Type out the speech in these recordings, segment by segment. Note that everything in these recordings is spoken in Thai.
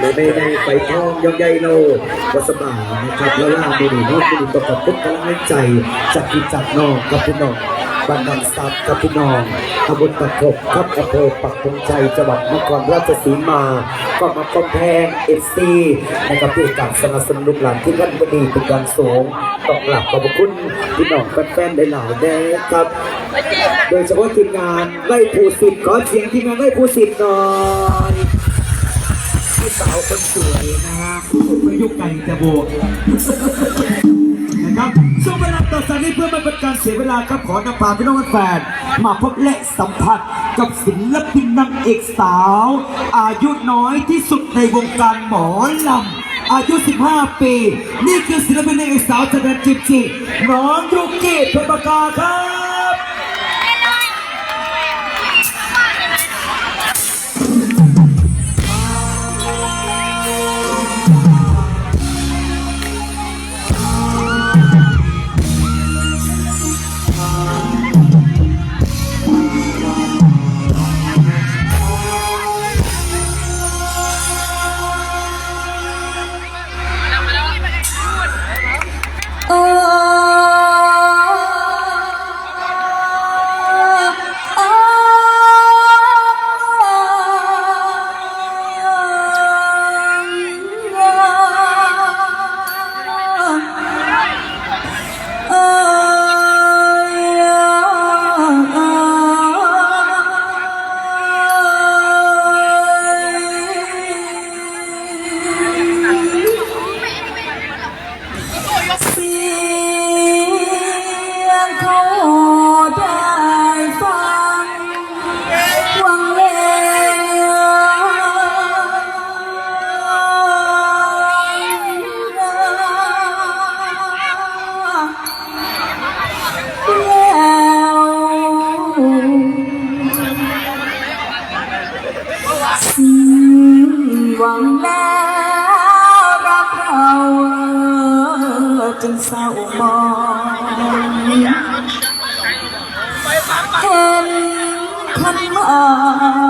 ไม่ได้ไปท่องยองใหญ่โลวัสบานะครับแล้วล่าดูดีนอกดูดีตกกับทุกกำลังใจจากพี่จากน้องกับพี่น้องบันดังทรัพย์กับพี่น้องตำบลตะขบครับอำเภอปักธงชัยจังหวัดนครราชสีมา ก็มากำแพงเอฟซีนะครับที่การสนับสนุนหลานที่ท่านบดีเป็นการสูงต้องหลับขอบคุณพี่น้องแฟนๆได้หลายๆแน่ครับ โดยเฉพาะทีมงานไล่ผู้สิทธิ์ขอเสียงทีมงานไล่ผู้สิทธิ์หน่อย พี่สาวคนสวยนะฮะไม่ยุคไก่จะโบกนะครับช่วงเวลาต่อจากนี้เพื่อไม่เป็นการเสียเวลาครับขอนำพาพี่น้องแฟนมาพบและสัมผัสกับศิลปินนางเอกสาว อายุน้อยที่สุดในวงการหมอลำอายุ 15 ปี นี่คือศิลปินนางเอกสาวจันทร์จิบจิน้องยุกิเพชรปากกาครับ หวังแล้วรักเราจนเศร้ามองเห็นคนมา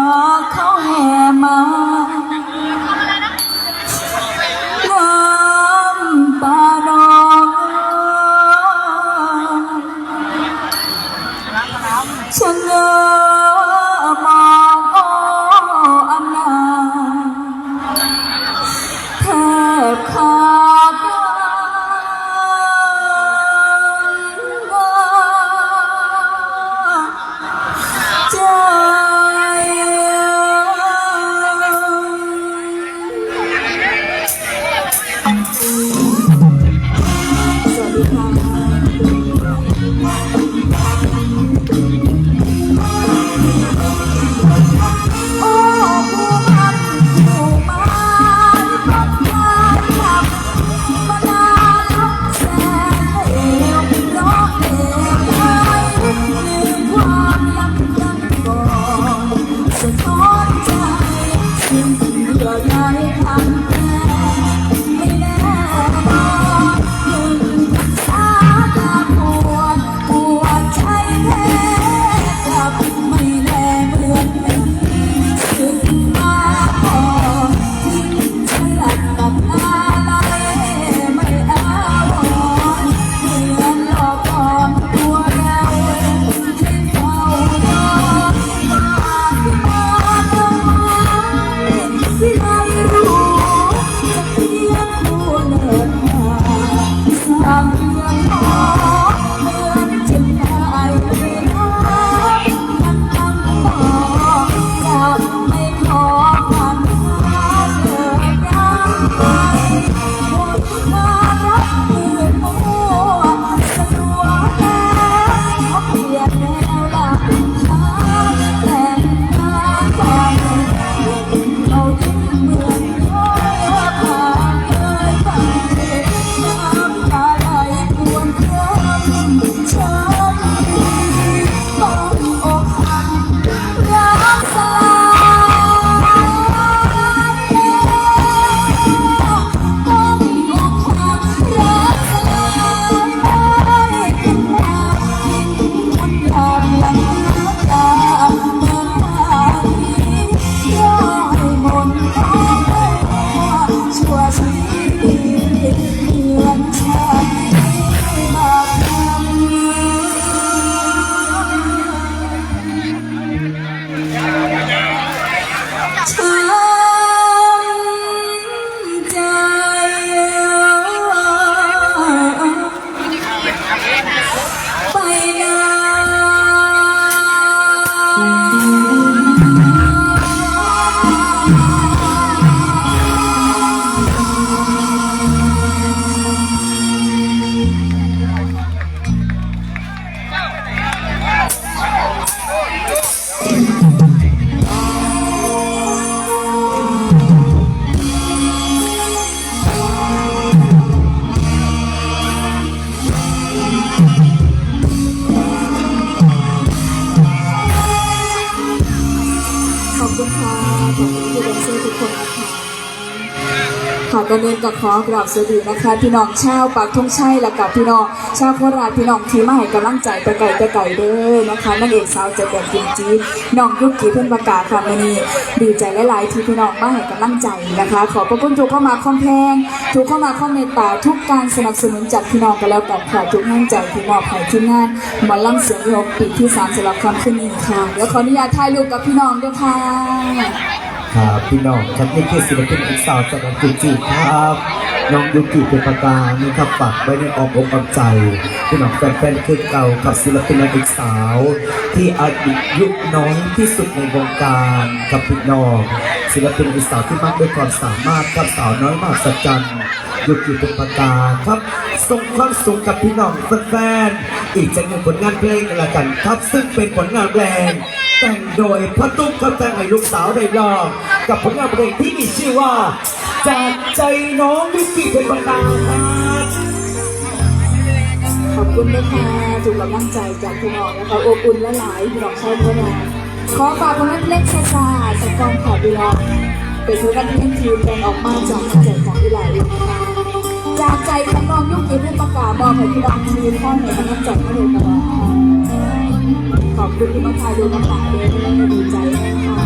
That's 我不好宝宝这个辛苦 ค่ะกันเดินกับขอกราบสวัสดีนะคะ พี่น้องชาวปากทุ่งชัยและกับพี่น้องชาวโคราชพี่น้องที่มาให้กำลังใจไปไก่ไปไก่เด้อนะคะนั่นเอกสาวเจะแดงกิมจีน้องยุกกีเพื่อนประกาศค่ะวันนี้ดีใจหลายๆที่พี่น้องมาให้กำลังใจนะคะ ขอบพระคุณทุกเข้ามาคอมแพงทุกเข้ามาคอมเมตตาทุกการสนับสนุนจากพี่น้องกันแล้วกันค่ะทุกแห่งใจที่มอบให้ที่งานหมอลำเสียงยกปีที่สามสำหรับคำขึ้นนี้ค่ะเดี๋ยวขออนุญาตถ่ายรูปกับพี่น้องด้วยค่ะ ครับพี่น้องครับนี่คือศิลปินอีกสาวจากอังกฤษจีครับน้องยุกิเป็นประกานี่ครับฝากไว้ในออกอกอมใจพี่น้องแฟนๆคือเก่ากับศิลปินอีกสาว ที่อายุน้อยที่สุดในวงการกับพี่น้องศิลปินอีกสาวที่มากด้วยความสามารถกับสาวน้อยมากสัจจัน ยุกิเป็นประกาครับส่งความสุขกับพี่น้องแฟนๆอีกจะหนึ่งผลงานเพลงกันละกันครับ ซึ่งเป็นผลงานเพลงแต่งโดยพระตุ้มครับแต่งให้ลูกสาวได้ลองกับผลงานเพลงที่มีชื่อว่า จากใจน้องวิกกี้เป็นประกาครับขอบคุณนะคะถูกกำลังใจจากพี่น้องนะคะอบอุ่นและหลายพี่น้องชาวโคราชขอฝากผลงานเพลงซาซาจากกองข่าวพี่น้องเป็นผลงานเพลงที่แต่งออกมาจากใจจากพี่หลายนะคะ จากใจของน้องยุคนี้เพื่อนประกาศบอกให้พี่น้องทีมข้อในกำลังใจให้เลยตลอขอบคุณที่มาทายดูกำลังเด้อดีใจนะคะ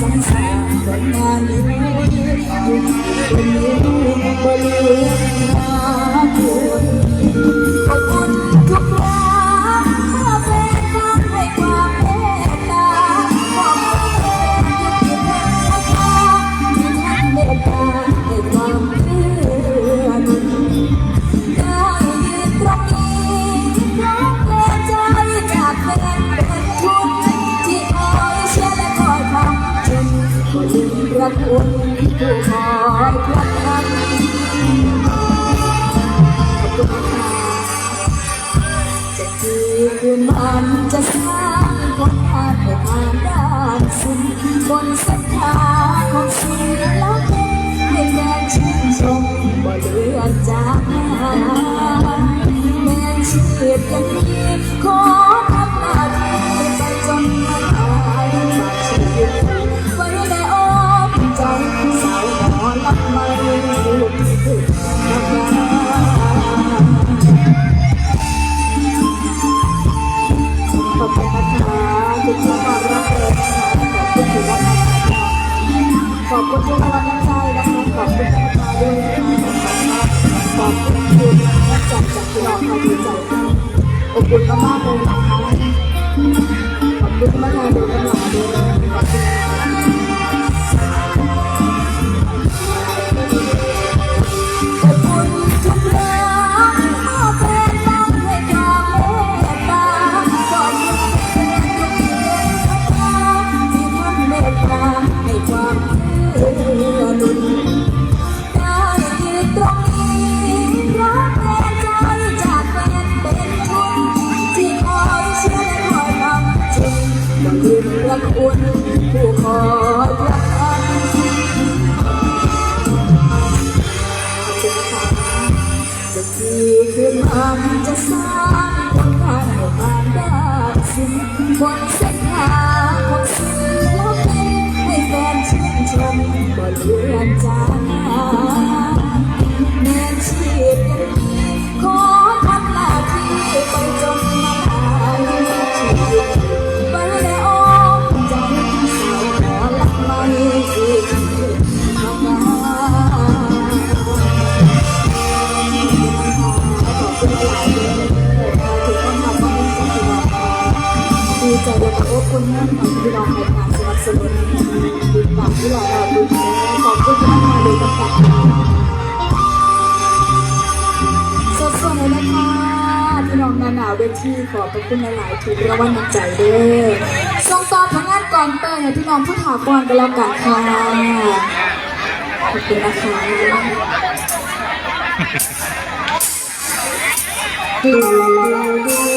สร้างสรรค์ผลงานนี้ยุควันนี้บริหาร อบอุ่นมากๆเลยนะคะขอบคุณที่มาทานดูกันหน่อยด้วยขอบคุณนะคะขอบคุณทุก มรักคุณผู้คอยรักกันจะดีขึ้นมันจะสร้างผลงานให้ผ่านได้สิ้นบนเส้นทางของศิลปินให้แฟนชื่นชมบ่เลือนจางแม้ชีพยังมีขอทำหน้ ขอบคุณมากมาเลยนะครัสดสดเลยนะคะพี่น้องนาหนาเวทีขอบคุณหลายๆทุกระวันน้ำใจเด้อส่งต่อพนักงานก่อร์ให้พี่น้องผู้ถากรกันแล้วกันค่ะขอบคุณนะคะดู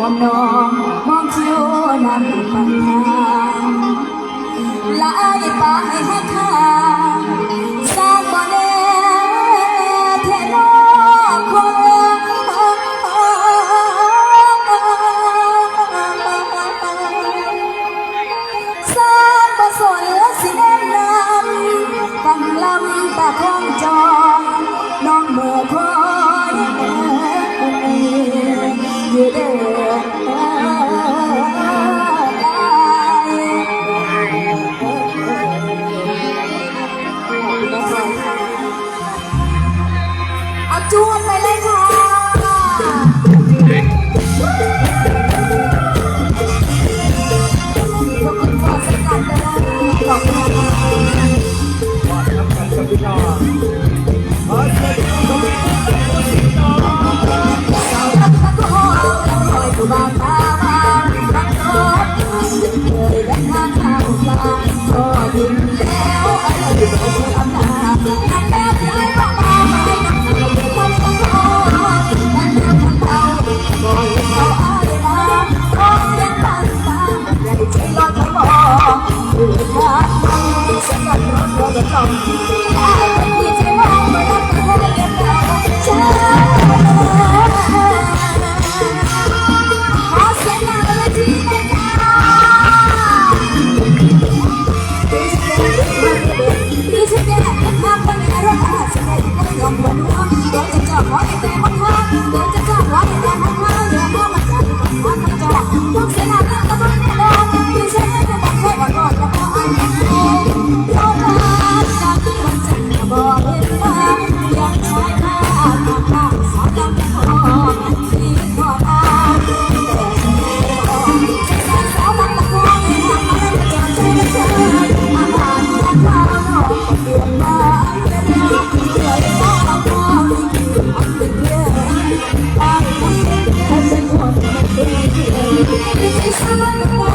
วมน้องมองคิวนั้นปัญหาลายไปให้ทา come. Thank you.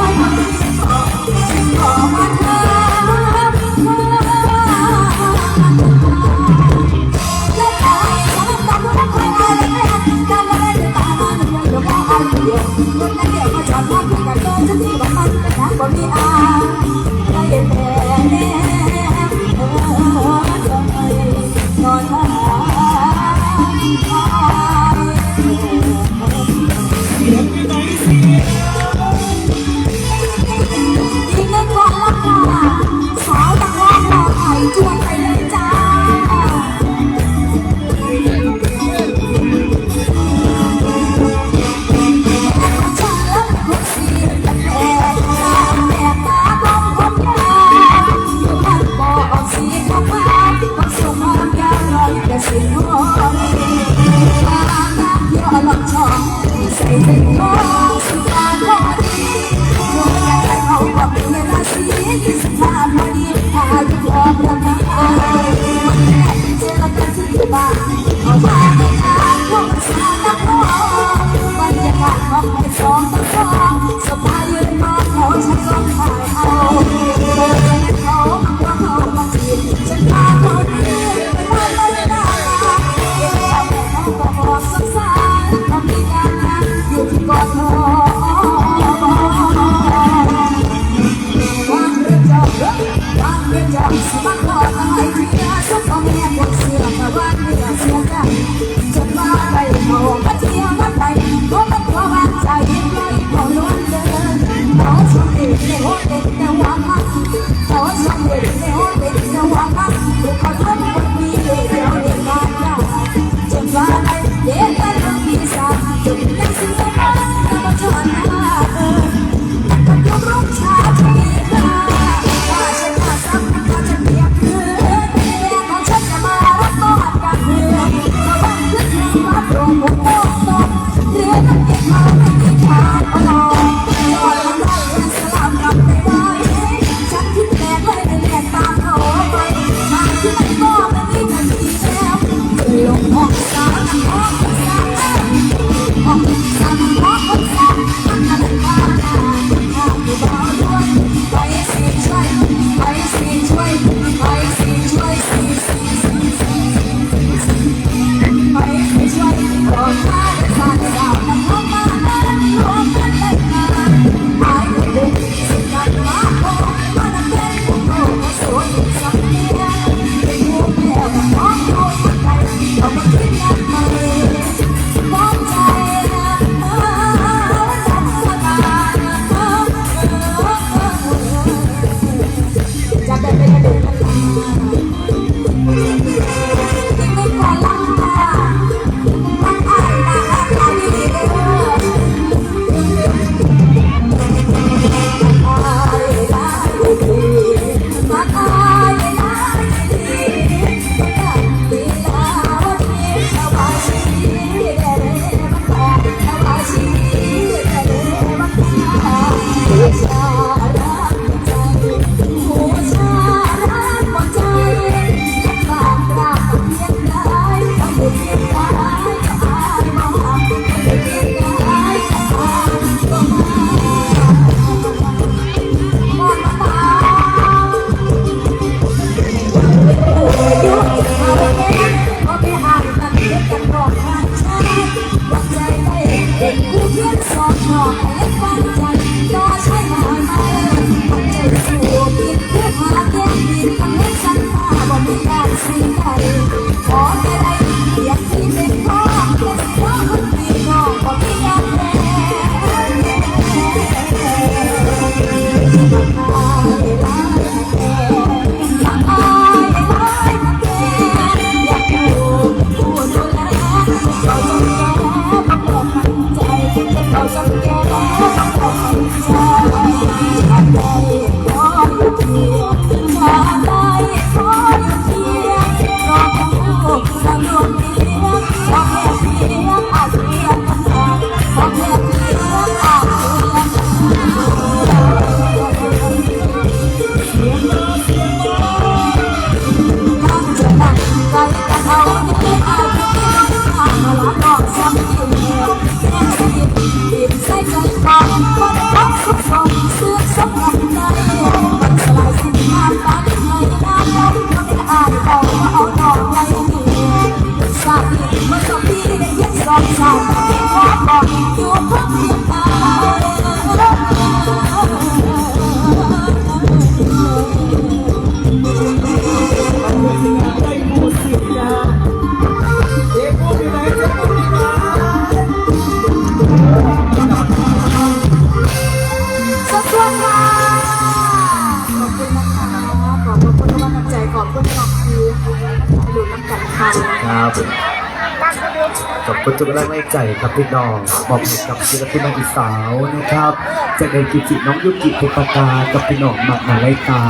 ขอบคุณทุกกำลังใจครับพี่น้องมอบให้กับศิลปินนักศึกษาวนะครับจากในกิจิน้องยุกิภูปกากับพี่น้องมากมาไลตา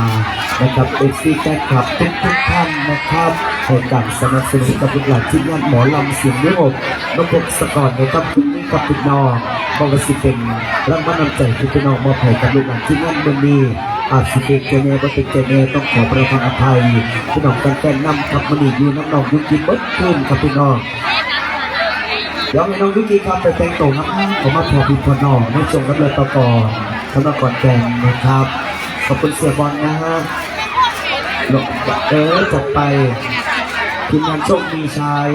นะครับเอฟซีแฟนคลับทุกทุกท่านนะครับให้การสนับสนุนกับลูกหลานที่งานหมอลำเสียงเนื้ออกนกพสกอนนะครับทุกนี้กับพี่น้องบอกว่าสิเป็นรางวัลนำใจที่พี่น้องมอบให้กับลูกหลานที่งานเมืองนี้อาจสิเป็นเจเนบ่เป็นเจเน่ต้องขอประทานอภัยพี่น้องกันแฟนนำครับมันอยู่น้ำนองยุกิเบิดขึ้นครับพี่น้อง เดี๋ยวให้น้องยุกิครับไปแต่งตัวครับผมมาพอพีพอนองในช่งกับเรือต่อก่อนสำหรับก่อนแกงนะครับ ขอบคุณเสียบอลนะฮะเออจัดไปทีมงานโชคมีชัย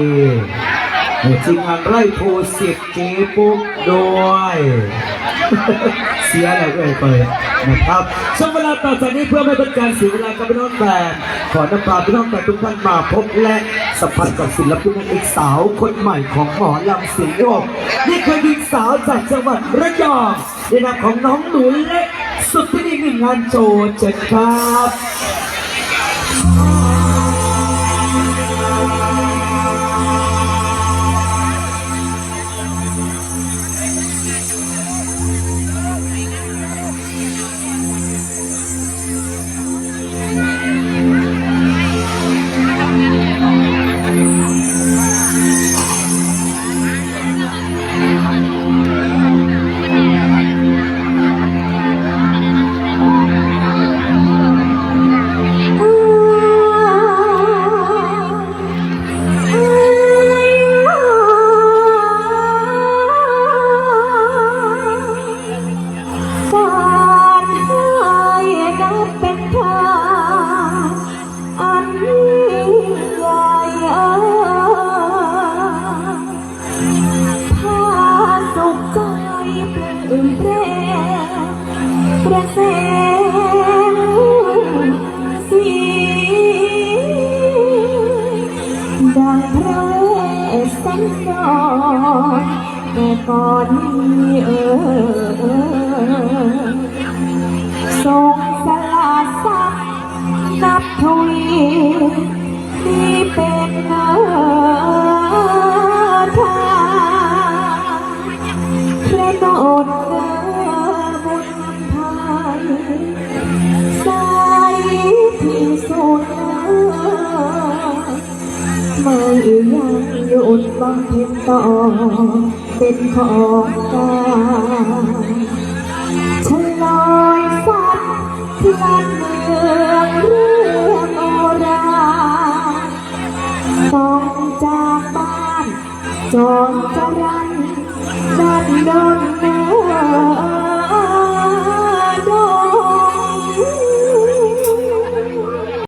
ทีมงานไร่ภูสิทธิ์เจปุ๊กด้วย สียอะไรก็ไปนะครับช่วงเวลาต่อจากนี้เพื่อไม่เป็นการเสียเวลากับพี่น้องแฟนขอนำพาพี่น้องแฟนทุกท่านมาพบและสัมผัสกับศิลปินนางเอกสาวคนใหม่ของหมอลำสียงโยกนี่คือหญิงสาวจากจังหวัดระยองในนามของน้องหนูเล็กสุดที่นี่หนึ่งงานโจทย์เจ็ดครับ นี่เป็นเนื้อทางพระโนดเนื้อบุญไทยสายที่สุดไม่ยังหยุดบำเพ็ญต่อ เป็นของกาฉลอยสัตว์พลันเมืองเรื่อง จอดจรันดันดนเนื้อ